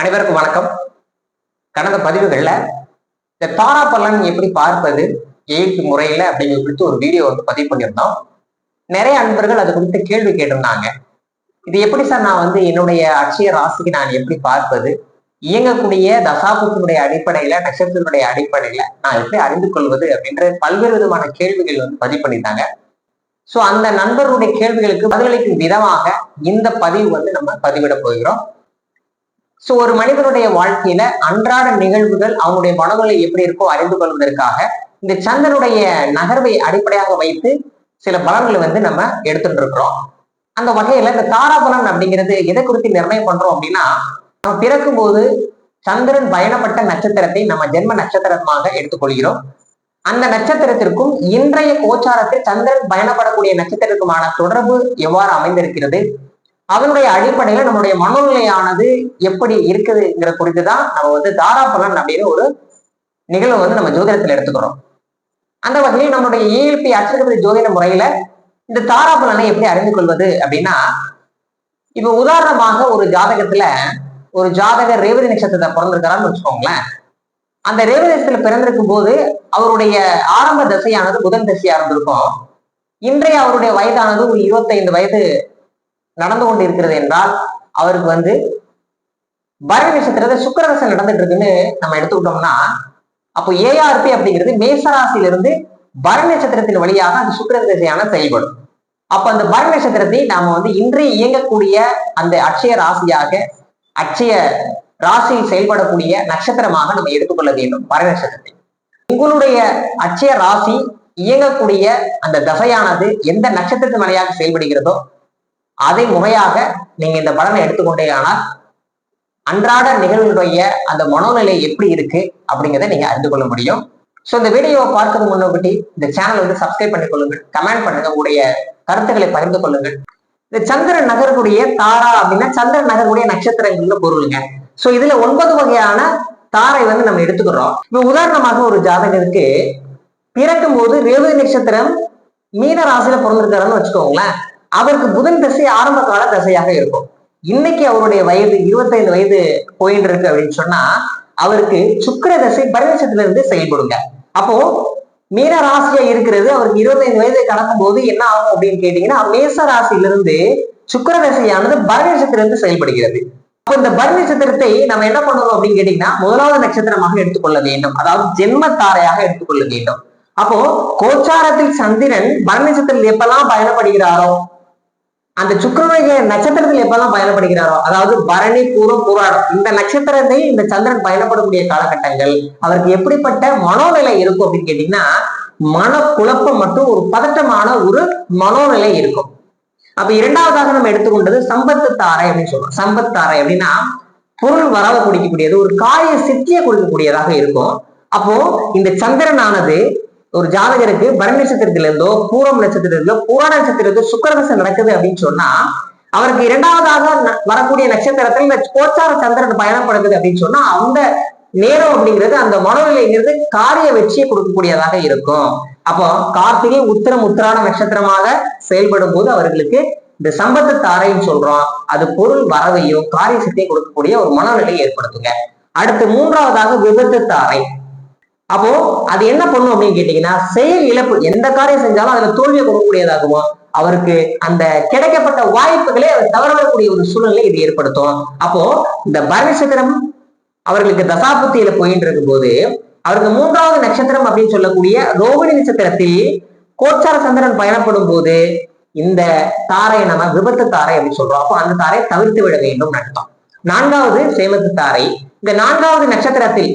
அனைவருக்கும் வணக்கம். கடந்த பதிவுகள்ல இந்த தாரா பலன் எப்படி பார்ப்பது எயிட் முறையில அப்படிங்கிறது குறித்து ஒரு வீடியோ வந்து பதிவு பண்ணியிருந்தோம். நிறைய அன்பர்கள் அது குறித்து கேள்வி கேட்டிருந்தாங்க. இது எப்படி சார் நான் வந்து என்னுடைய அட்சய ராசிக்கு நான் எப்படி பார்ப்பது? இயங்கக்கூடிய தசாபத்தினுடைய அடிப்படையில நட்சத்திரத்தினுடைய அடிப்படையில நான் எப்படி அறிந்து கொள்வது அப்படின்ற பல்வேறு விதமான கேள்விகள் வந்து பதிவு பண்ணியிருந்தாங்க. ஸோ அந்த நண்பருடைய கேள்விகளுக்கு பதிலளிக்கும் விதமாக இந்த பதிவு வந்து நம்ம பதிவிட போகிறோம். சோ ஒரு மனிதனுடைய வாழ்க்கையில அன்றாட நிகழ்வுகள் அவனுடைய மனநிலை எப்படி இருக்கோ அறிந்து கொள்வதற்காக இந்த சந்திரனுடைய நகர்வை அடிப்படையாக வைத்து சில பலன்களை வந்து நம்ம எடுத்துட்டு இருக்கிறோம். அந்த வகையில இந்த தாராபலன் அப்படிங்கிறது எதை குறித்து நிர்ணயம் பண்றோம் அப்படின்னா நம்ம பிறக்கும் போது சந்திரன் பயணப்பட்ட நட்சத்திரத்தை நம்ம ஜென்ம நட்சத்திரமாக எடுத்துக்கொள்கிறோம். அந்த நட்சத்திரத்திற்கும் இன்றைய கோச்சாரத்தில் சந்திரன் பயணப்படக்கூடிய நட்சத்திரத்துக்குமான தொடர்பு எவ்வாறு அமைந்திருக்கிறது? அதனுடைய அடிப்படையில நம்மளுடைய மனநிலையானது எப்படி இருக்குதுங்கிற குறித்து தான் நம்ம வந்து தாராபலன் அப்படின்னு ஒரு நிகழ்வு வந்து நம்ம ஜோதிடத்துல எடுத்துக்கிறோம். அந்த வகையில் நம்மளுடைய ஏஎல்பி அச்சகபதி ஜோதிட முறையில இந்த தாராபலனை எப்படி அறிந்து கொள்வது அப்படின்னா இப்ப உதாரணமாக ஒரு ஜாதகத்துல ஒரு ஜாதக ரேவதி நட்சத்திரத்தை பிறந்திருக்கிறான்னு வச்சுக்கோங்களேன். அந்த ரேவதி நட்சத்திரத்துல பிறந்திருக்கும் போது அவருடைய ஆரம்ப தசையானது புதன் தசையா இருந்திருக்கும். இன்றைய அவருடைய வயதானது ஒரு இருபத்தைந்து வயது நடந்து கொண்டு இருக்கிறது என்றால் அவருக்கு வந்து பரணி நட்சத்திரத்தை சுக்கரதசை நடந்துட்டு இருக்குன்னு நம்ம எடுத்துக்கிட்டோம்னா அப்போ ஏஆர்பி அப்படிங்கிறது மேசராசியிலிருந்து பரணி நட்சத்திரத்தின் வழியாக அந்த சுக்கர திசையான செயல்படும். அப்ப அந்த பரணி நட்சத்திரத்தை நாம வந்து இன்றைய இயங்கக்கூடிய அந்த அட்சய ராசியாக அட்சய ராசியில் செயல்படக்கூடிய நட்சத்திரமாக நம்ம எடுத்துக்கொள்ள வேண்டும் பரணி நட்சத்திரத்தை. உங்களுடைய அட்சய ராசி இயங்கக்கூடிய அந்த தசையானது எந்த நட்சத்திரத்தின் வழியாக செயல்படுகிறதோ அதை முறையாக நீங்க இந்த பலனை எடுத்துக்கொண்டே ஆனால் அன்றாட நிகழ்வுடைய அந்த மனோநிலை எப்படி இருக்கு அப்படிங்கிறத நீங்க அறிந்து கொள்ள முடியும். ஸோ இந்த வீடியோவை பார்க்கறது முன்னோட்டி இந்த சேனல் வந்து சப்ஸ்கிரைப் பண்ணி கொள்ளுங்கள் கமெண்ட் பண்ணுங்க உங்களுடைய கருத்துக்களை பகிர்ந்து கொள்ளுங்கள். இந்த சந்திரன் நகருடைய தாரா அப்படின்னா சந்திரன் நகருடைய நட்சத்திரங்கள்னு பொருளுங்க. ஸோ இதுல ஒன்பது வகையான தாரை வந்து நம்ம எடுத்துக்கிறோம். இப்போ உதாரணமாக ஒரு ஜாதகருக்கு பிறக்கும் போது ரேவதி நட்சத்திரம் மீன ராசியில பிறந்திருக்காருன்னு வச்சுக்கோங்களேன். அவருக்கு புதன் தசை ஆரம்ப கால தசையாக இருக்கும். இன்னைக்கு அவருடைய வயது இருபத்தைந்து வயது போயிட்டு இருக்கு அப்படின்னு சொன்னா அவருக்கு சுக்கிர தசை பரிவசத்துல இருந்து செயல்படுங்க. அப்போ மீன ராசியா இருக்கிறது அவருக்கு இருபத்தைந்து வயதை கடக்கும் போது என்ன ஆகும் அப்படின்னு கேட்டீங்கன்னா மேச ராசியிலிருந்து சுக்கர தசையானது பரிவசத்திலிருந்து செயல்படுகிறது. அப்போ இந்த பரணி நட்சத்திரத்தை நம்ம என்ன பண்ணணும் அப்படின்னு கேட்டீங்கன்னா முதலாவது நட்சத்திரமாக எடுத்துக்கொள்ள வேண்டும். அதாவது ஜென்ம தாரையாக எடுத்துக்கொள்ள வேண்டும். அப்போ கோச்சாரத்தில் சந்திரன் பரணி நட்சத்திரத்தில் எப்பெல்லாம் பயணப்படுகிறாரோ அந்த சுக்கரனுடைய நட்சத்திரத்தில் எப்பெல்லாம் பயணப்படுகிறாரோ அதாவது பரணி பூரம் பூராடம் இந்த நட்சத்திரத்தை இந்த சந்திரன் பயணப்படக்கூடிய காலகட்டங்கள் அவருக்கு எப்படிப்பட்ட மனோநிலை இருக்கும் அப்படின்னு கேட்டீங்கன்னா மனக்குழப்பம் மற்றும் ஒரு பதட்டமான ஒரு மனோநிலை இருக்கும். அப்ப இரண்டாவதாக நம்ம எடுத்துக்கொண்டது சம்பத்து தாரை அப்படின்னு சொல்றோம். சம்பத் தாரை அப்படின்னா பொருள் வரவை குடிக்கக்கூடியது ஒரு காரிய சித்தியை கொடுக்கக்கூடியதாக இருக்கும். அப்போ இந்த சந்திரனானது ஒரு ஜாதகருக்கு பரணி நட்சத்திரத்துல இருந்தோ பூரம் நட்சத்திரத்திலோ பூரா நட்சத்திரத்தோ சுக்கரதசை நடக்குது அப்படின்னு சொன்னா அவருக்கு இரண்டாவதாக வரக்கூடிய நட்சத்திரத்தில் இந்த கோச்சார சந்திரன் பயணப்படுது அப்படின்னு சொன்னா அந்த நேரம் அப்படிங்கிறது அந்த மனநிலைங்கிறது காரிய வெற்றியை கொடுக்கக்கூடியதாக இருக்கும். அப்போ கார்த்திகை உத்திரம் உத்திரான நட்சத்திரமாக செயல்படும் போது அவர்களுக்கு இந்த சம்பத்து தாரைன்னு சொல்றோம். அது பொருள் வரவையும் காரிய சக்தியும் கொடுக்கக்கூடிய ஒரு மனநிலையை ஏற்படுத்துங்க. அடுத்து மூன்றாவதாக விபத்து தாரை. அப்போ அது என்ன பண்ணும் அப்படின்னு கேட்டீங்கன்னா செயல் இழப்பு எந்த காரியம் செஞ்சாலும் அதுல தோல்வியை கொடுக்கக்கூடியதாகவும் அவருக்கு அந்த கிடைக்கப்பட்ட வாய்ப்புகளை அவர் தவறக்கூடிய ஒரு சூழ்நிலை இது ஏற்படுத்தும். அப்போ இந்த பரநட்சத்திரம் அவர்களுக்கு தசாபுத்தியில போயிட்டு இருக்கும் போது அவருக்கு மூன்றாவது நட்சத்திரம் அப்படின்னு சொல்லக்கூடிய ரோகிணி நட்சத்திரத்தில் கோச்சார சந்திரன் பயணப்படும் போது இந்த தாரை நம்ம விபத்து தாரை அப்படின்னு சொல்றோம். அப்போ அந்த தாரை தவிர்த்து விட வேண்டும் அர்த்தம். நான்காவது சேமத்து தாரை. இந்த நான்காவது நட்சத்திரத்தில்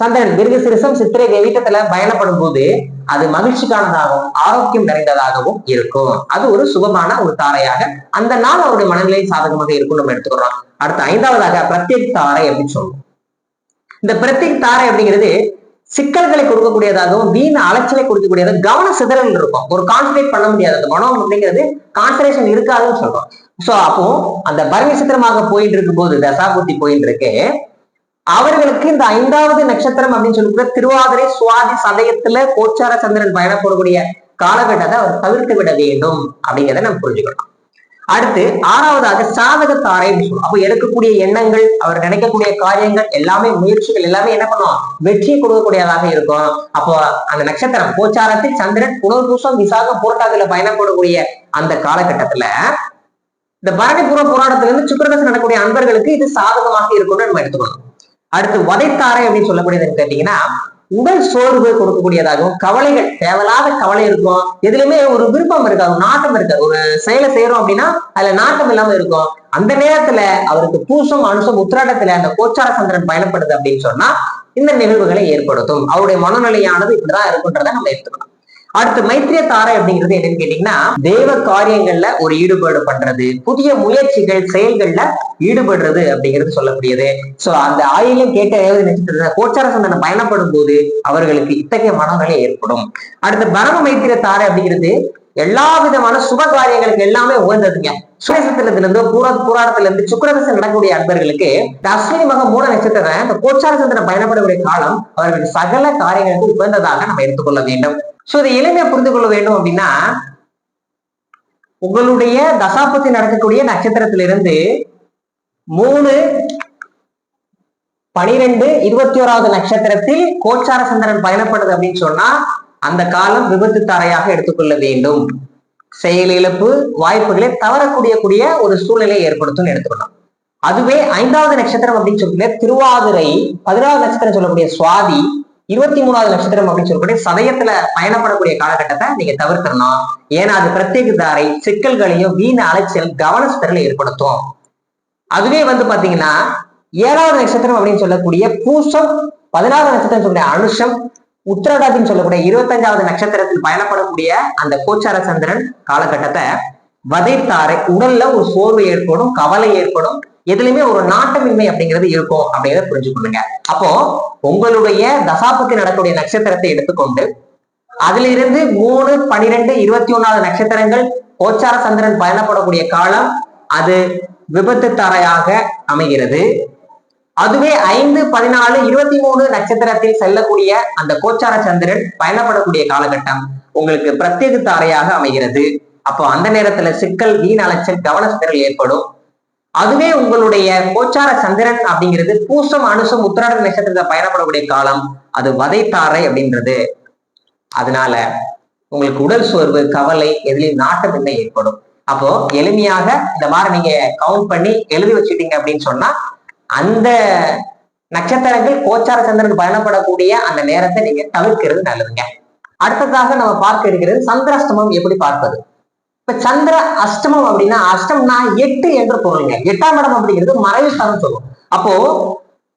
சந்திரன் மிருகசிரிசம் சித்திரை வீட்டத்துல பயணப்படும் போது அது மகிழ்ச்சிக்கானதாகவும் ஆரோக்கியம் நிறைந்ததாகவும் இருக்கும். அது ஒரு சுகமான ஒரு தாரையாக அந்த நாள் அவருடைய மனநிலை சாதகமாக இருக்கும் நம்ம எடுத்துக்கிறோம். அடுத்து ஐந்தாவதாக பிரத்யேக் தாரை அப்படின்னு சொல்லுவோம். இந்த பிரத்யேக் தாரை அப்படிங்கிறது சிக்கல்களை கொடுக்கக்கூடியதாகவும் வீண் அலைச்சலை கொடுக்கக்கூடியதாக கவன சிதறல் இருக்கும். ஒரு கான்சன்ட்ரேட் பண்ண முடியாது. அந்த மனம் அப்படிங்கிறது கான்சன்ட்ரேஷன் இருக்காதுன்னு சொல்றோம். சோ அப்போ அந்த பரவி சித்திரமாக போயிட்டு இருக்கும் போது தசாபுத்தி போயிட்டு இருக்கு. அவர்களுக்கு இந்த ஐந்தாவது நட்சத்திரம் அப்படின்னு சொல்லி திருவாதிரை சுவாதி சதயத்துல கோச்சார சந்திரன் பயணப்படக்கூடிய காலகட்டத்தை அவர் தவிர்த்து விட வேண்டும் அப்படிங்கிறத நம்ம புரிஞ்சுக்கணும். அடுத்து ஆறாவதாக சாதக தாரை சொல்லுவோம். அப்போ எடுக்கக்கூடிய எண்ணங்கள் அவர் நினைக்கக்கூடிய காரியங்கள் எல்லாமே முயற்சிகள் எல்லாமே என்ன பண்ணுவோம் வெற்றி கொடுக்கக்கூடியதாக இருக்கும். அப்போ அந்த நட்சத்திரம் கோச்சாரத்தில் சந்திரன் புனர்பூசம் விசாக போராட்டத்துல பயணப்படக்கூடிய அந்த காலகட்டத்துல இந்த பரணிபுரம் போராட்டத்திலிருந்து இருந்து சுக்கரதசம் நடக்கக்கூடிய அன்பர்களுக்கு இது சாதகமாக இருக்கும்னு நம்ம எடுத்துக்கணும். அடுத்து உதைத்தாரை அப்படின்னு சொல்லக்கூடியது கேட்டீங்கன்னா உடல் சோர்வு கொடுக்கக்கூடியதாகவும் கவலைகள் தேவையில்லாத கவலை இருக்கும். எதுலையுமே ஒரு விருப்பம் இருக்காது ஒரு நாட்டம் இருக்காது. ஒரு செயலை செய்யறோம் அப்படின்னா அதுல நாட்டம் இல்லாம இருக்கும். அந்த நேரத்துல அவருக்கு பூசம் அனுசம் உத்திராட்டத்துல அந்த கோச்சார சந்திரன் பயணப்படுது அப்படின்னு சொன்னா இந்த நிகழ்வுகளை ஏற்படுத்தும். அவருடைய மனநிலையானது இப்படிதான் இருக்குன்றதை நம்ம எடுத்துக்கணும். அடுத்து மைத்திரிய தாரை அப்படிங்கிறது என்னன்னு கேட்டீங்கன்னா தெய்வ காரியங்கள்ல ஒரு ஈடுபாடு பண்றது புதிய முயற்சிகள் செயல்கள்ல ஈடுபடுறது அப்படிங்கிறது சொல்லக்கூடியது. சோ அந்த ஆயிலும் கேட்ட ஏழு நட்சத்திர கோச்சார சந்தனம் பயணப்படும் போது அவர்களுக்கு இத்தகைய மனநிலை ஏற்படும். அடுத்து பரம மைத்திர தாரை அப்படிங்கிறது எல்லா விதமான சுப காரியங்களுக்கு எல்லாமே உகந்ததுங்க. சுரேசத்திலிருந்து இருந்து பூர புராணத்துல இருந்து சுக்கரதசம் நடக்கக்கூடிய அன்பர்களுக்கு இந்த அஸ்வினி மக மூல நட்சத்திரம் இந்த கோச்சார சந்திரன் பயணப்படக்கூடிய காலம் அவர்கள் சகல காரியங்களுக்கு உகந்ததாக நம்ம எடுத்துக்கொள்ள வேண்டும். சோ இதை எளிமையா புரிந்து கொள்ள வேண்டும் அப்படின்னா உங்களுடைய தசாபத்தி நடக்கக்கூடிய நட்சத்திரத்திலிருந்து மூணு பனிரெண்டு இருபத்தி ஓராவது நட்சத்திரத்தில் கோச்சார சந்திரன் பயணப்படுது அப்படின்னு சொன்னா அந்த காலம் விபத்து தரையாக எடுத்துக்கொள்ள வேண்டும். செயல் இழப்பு வாய்ப்புகளை தவறக்கூடிய கூடிய ஒரு சூழ்நிலையை ஏற்படுத்தும் எடுத்துக்கணும் அதுவே ஐந்தாவது நட்சத்திரம் அப்படின்னு சொல்லக்கூடிய திருவாதிரை பதினாவது நட்சத்திரம் சொல்லக்கூடிய சுவாதி இருபத்தி மூணாவது நட்சத்திரம் அப்படின்னு சொல்லக்கூடிய சதயத்துல பயணப்படக்கூடிய காலகட்டத்தை நீங்க தவிர்த்திடணும். ஏன்னா அது பிரத்யேக தாரை சிக்கல்களையும் வீண அலைச்சல் கவனஸ்தரில் ஏற்படுத்தும். அதுவே வந்து பாத்தீங்கன்னா ஏழாவது நட்சத்திரம் அப்படின்னு சொல்லக்கூடிய பூசம் பதினாறு நட்சத்திரம் சொல்லக்கூடிய அனுஷம் உத்திரடாதின்னு சொல்லக்கூடிய இருபத்தஞ்சாவது நட்சத்திரத்தில் பயணப்படக்கூடிய அந்த கோச்சார சந்திரன் காலகட்டத்தை வதைத்தாரை உடல்ல ஒரு சோர்வு ஏற்படும் கவலை ஏற்படும் எதுலையுமே ஒரு நாட்டமின்மை அப்படிங்கிறது இருக்கும் அப்படிங்கிறத புரிஞ்சுக்கொள்ளுங்க. அப்போ உங்களுடைய தசாபத்தி நடக்கக்கூடிய நட்சத்திரத்தை எடுத்துக்கொண்டு அதிலிருந்து மூணு பனிரெண்டு இருபத்தி ஒன்னாவது நட்சத்திரங்கள் கோச்சார சந்திரன் பயணப்படக்கூடிய காலம் அது விபத்து தரையாக அமைகிறது. அதுவே ஐந்து பதினாலு இருபத்தி மூணு நட்சத்திரத்தில் செல்லக்கூடிய அந்த கோச்சார சந்திரன் பயணப்படக்கூடிய காலகட்டம் உங்களுக்கு பிரத்யேக தாரையாக அமைகிறது. அப்போ அந்த நேரத்துல சிக்கல் வீண் அலைச்சல் கவனச்சிதறல் ஏற்படும். அதுவே உங்களுடைய கோச்சார சந்திரன் அப்படிங்கிறது பூசம் அனுசம் உத்திராட நட்சத்திரத்தை பயணப்படக்கூடிய காலம். அது வதைத்தாரை அப்படின்றது. அதனால உங்களுக்கு உடல் சோர்வு கவலை எதிலையும் நாட்டமின்மை ஏற்படும். அப்போ எளிமையாக இந்த மாதிரி நீங்க கவுண்ட் பண்ணி எழுதி வச்சுட்டீங்க அப்படின்னு சொன்னா அந்த நட்சத்திரங்கள் கோச்சார சந்திரன் பயணப்படக்கூடிய அந்த நேரத்தை நீங்க தவிர்க்கிறது நல்லதுங்க. அடுத்ததாக நம்ம பார்க்க இருக்கிறது சந்திராஷ்டமம் எப்படி பார்ப்பது? இப்ப சந்திர அஷ்டமம் அப்படின்னா அஷ்டம்னா எட்டு என்ற பொருளுங்க. எட்டாம் இடம் அப்படிங்கிறது மறைவு ஸ்தானம் சொல்லுவோம் அப்போ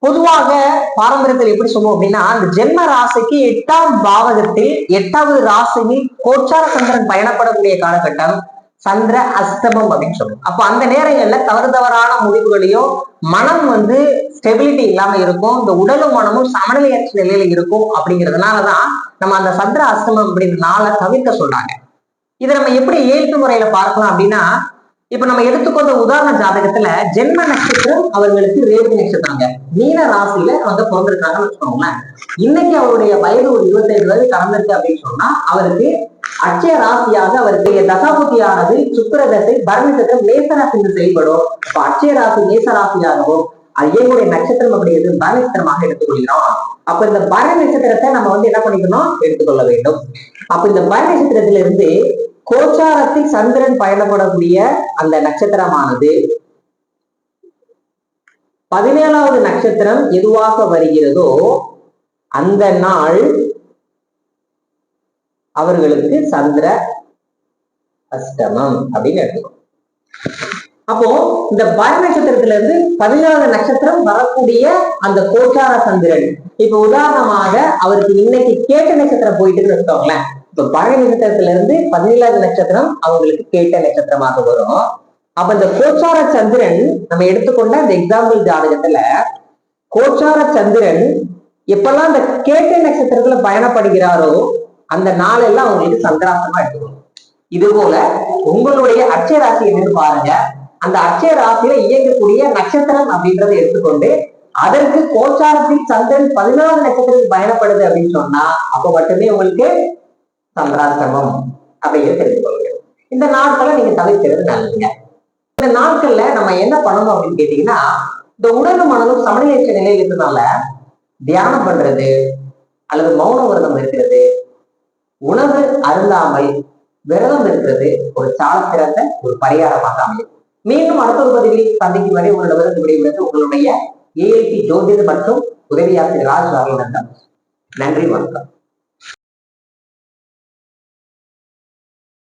பொதுவாக பாரம்பரியத்தில் எப்படி சொல்லுவோம் அப்படின்னா அந்த ஜென்ம ராசிக்கு எட்டாம் பாவகத்தில் எட்டாவது ராசியில் கோச்சார சந்திரன் பயணப்படக்கூடிய காலகட்டம் சந்திர அஸ்தமம் அப்படின்னு சொல்லுவோம் அப்போ அந்த நேரங்கள்ல தவறு தவறான முடிவுகளையும் மனம் வந்து ஸ்டெபிலிட்டி இல்லாம இருக்கும். இந்த உடலும் மனமும் சமநிலையற்ற நிலையில இருக்கும் அப்படிங்கிறதுனாலதான் நம்ம அந்த சந்திர அஸ்தமம் அப்படின்ற நாளை தவிர்க்க சொல்றாங்க. இதை நம்ம எப்படி இயல்பு முறையில பார்க்கலாம் அப்படின்னா இப்ப நம்ம எடுத்துக்கொண்ட உதாரண ஜாதகத்துல ஜென்ம நட்சத்திரம் அவர்களுக்கு ரேவதி நட்சத்திரங்க. மீன ராசியில அவங்க பிறந்திருக்காங்கன்னு வச்சுக்கோங்களேன். இன்னைக்கு அவருடைய வயது ஒரு இருபத்தைந்து வயது கடந்திருக்கு அப்படின்னு சொன்னா அவருக்கு அட்சய ராசியாக அவருடைய தசாபுத்தியானது சுக்கரதத்தை பரநட்சத்திரம் மேசராசின்னு செயல்படும். அப்ப அட்சய ராசி மேசராசியாகவும் ஐயனுடைய நட்சத்திரம் அப்படிங்கிறது பரநட்சத்திரமாக எடுத்துக்கொள்கிறோம். அப்ப இந்த பர நட்சத்திரத்தை நம்ம வந்து என்ன பண்ணிக்கணும்? எடுத்துக்கொள்ள வேண்டும். அப்ப இந்த பர நட்சத்திரத்திலிருந்து இருந்து கோச்சாரத்தில் சந்திரன் பயணப்படக்கூடிய அந்த நட்சத்திரமானது பதினேழாவது நட்சத்திரம் எதுவாக வருகிறதோ அந்த நாள் அவர்களுக்கு சந்திர அஷ்டமம் அப்படின்னு எடுத்துக்கணும். அப்போ இந்த பர நட்சத்திரத்துல இருந்து பதினாலு நட்சத்திரம் வரக்கூடிய அந்த கோச்சார சந்திரன். இப்ப உதாரணமாக அவருக்கு இன்னைக்கு கேட்ட நட்சத்திரம் போயிட்டுன்னு வச்சுக்கோங்களேன். இப்ப பழைய நட்சத்திரத்துல இருந்து பதினேழாவது நட்சத்திரம் அவங்களுக்கு கேட்ட நட்சத்திரமாக வரும். அப்ப இந்த கோச்சார சந்திரன் நம்ம எடுத்துக்கொண்ட இந்த எக்ஸாம்பிள் ஜாதகத்துல கோச்சார சந்திரன் எப்பெல்லாம் அந்த கேட்ட நட்சத்திரத்துல பயணப்படுகிறாரோ அந்த நாளெல்லாம் அவங்களுக்கு சந்திராசமா எடுத்துக்கணும் இது போல உங்களுடைய அச்சராசி என்னன்னு பாருங்க. அந்த அக்ஷய ராசியில இயங்கக்கூடிய நட்சத்திரம் அப்படின்றத எடுத்துக்கொண்டு அதற்கு கோச்சாரத்தில் சந்திரன் பதினாறு நட்சத்திரத்தில் பயணப்படுது அப்படின்னு சொன்னா அப்ப மட்டுமே உங்களுக்கு சந்திராசிரமம் அப்படிங்கிறது தெரிஞ்சுக்கொள்ளுங்க இந்த நாட்களை நீங்க தவிர்க்கிறது நல்லதுங்க. இந்த நாட்கள்ல நம்ம என்ன பண்ணணும் அப்படின்னு கேட்டீங்கன்னா இந்த உடலும் மனதும் சமநிலையற்ற நிலையில் இருக்கிறதுனால தியானம் பண்றது அல்லது மௌன விரதம் இருக்கிறது உணவு அருந்தாமல் விரதம் இருக்கிறது ஒரு சால சிறந்த ஒரு பரிகாரமாக அமையும். மீண்டும் அடுத்த ஒரு பதிவில் சந்திக்கும் வரை உங்களிடமிருந்து விடைபெறுவது உங்களுடைய ஏஐடி ஜோதிடர் மற்றும் உதவியாசிரியர் ராஜ் அவர்களிடம் நன்றி வணக்கம்.